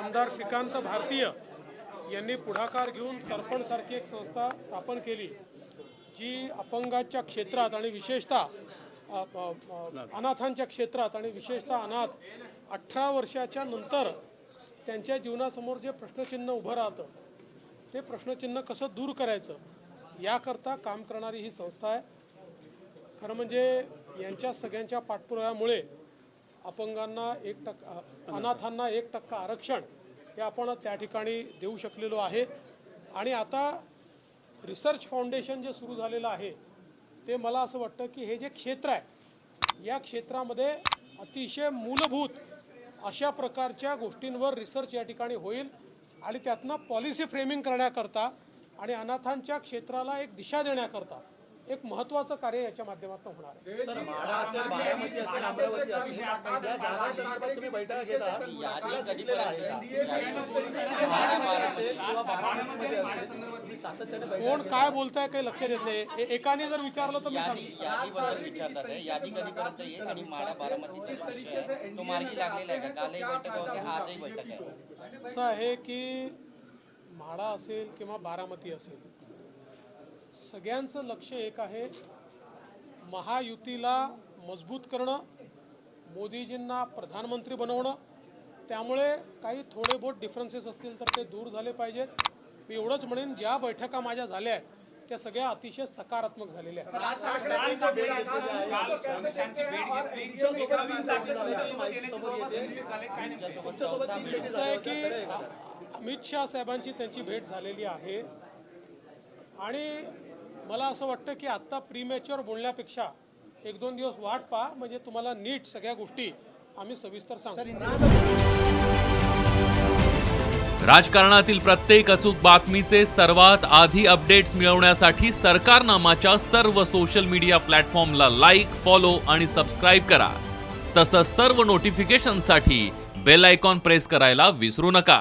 आमदार श्रीकांत भारतीय यांनी पुढाकार घेऊन तर्पणसारखी एक संस्था स्थापन केली जी अपंगाच्या क्षेत्रात आणि विशेषतः अनाथांच्या क्षेत्रात आणि विशेषतः अनाथ अठरा वर्षाच्या नंतर त्यांच्या जीवनासमोर जे प्रश्नचिन्ह उभं राहतं ते प्रश्नचिन्ह कसं दूर करायचं याकरता काम करणारी ही संस्था आहे. खरं म्हणजे यांच्या सगळ्यांच्या पाठपुराव्यामुळे अपंगांना एक टक्का अनाथांना एक टक्का आरक्षण हे आपण त्या ठिकाणी देऊ शकलेलो आहे. आणि आता रिसर्च फाउंडेशन जे सुरू झालेलं आहे ते मला असं वाटतं की हे जे क्षेत्र आहे या क्षेत्रामध्ये अतिशय मूलभूत अशा प्रकारच्या गोष्टींवर रिसर्च या ठिकाणी होईल आणि त्यातनं पॉलिसी फ्रेमिंग करण्याकरता आणि अनाथांच्या क्षेत्राला एक दिशा देण्याकरता एक महत्त्वाचं कार्य याच्या माध्यमातून होणार आहे. कोण काय बोलताय काही लक्षात येत नाही. एकाने जर विचारलं तर मी यादी सांगतो. विचारतात आहे यादी कधीपर्यंत येईल आणि माडा बारामतीचा जो विषय आहे तो मार्गी लागलेला आहे का? कालही बैठक होती आजही बैठक आहे. असं आहे की म्हाडा असेल किंवा बारामती असेल सगळ्यांचं लक्ष एक आहे महायुतीला मजबूत करणं मोदीजींना प्रधानमंत्री बनवणं. त्यामुळे काही थोडे बहुत डिफरन्सेस असतील तर ते दूर झाले पाहिजेत. मी एवढंच म्हणेन ज्या बैठका माझ्या झाल्या आहेत त्या सगळ्या अतिशय सकारात्मक झालेल्या आहेत. असं आहे की? अमित शहा साहेबांची त्यांची भेट झालेली आहे. आणि मला असं वाटतं की आत्ता प्रीमॅच्युअर बोलण्यापेक्षा एक दोन दिवस वाट पहा म्हणजे तुम्हाला नीट सगळ्या गोष्टी आम्ही सविस्तर सांगू. राजकारणातील प्रत्येक अचूक बातमीचे सर्वात आधी अपडेट्स मिळवण्यासाठी सरकारनामाच्या सर्व सोशल मीडिया प्लॅटफॉर्मला लाईक फॉलो आणि सबस्क्राईब करा. तसंच सर्व नोटिफिकेशनसाठी बेल आयकॉन प्रेस करायला विसरू नका.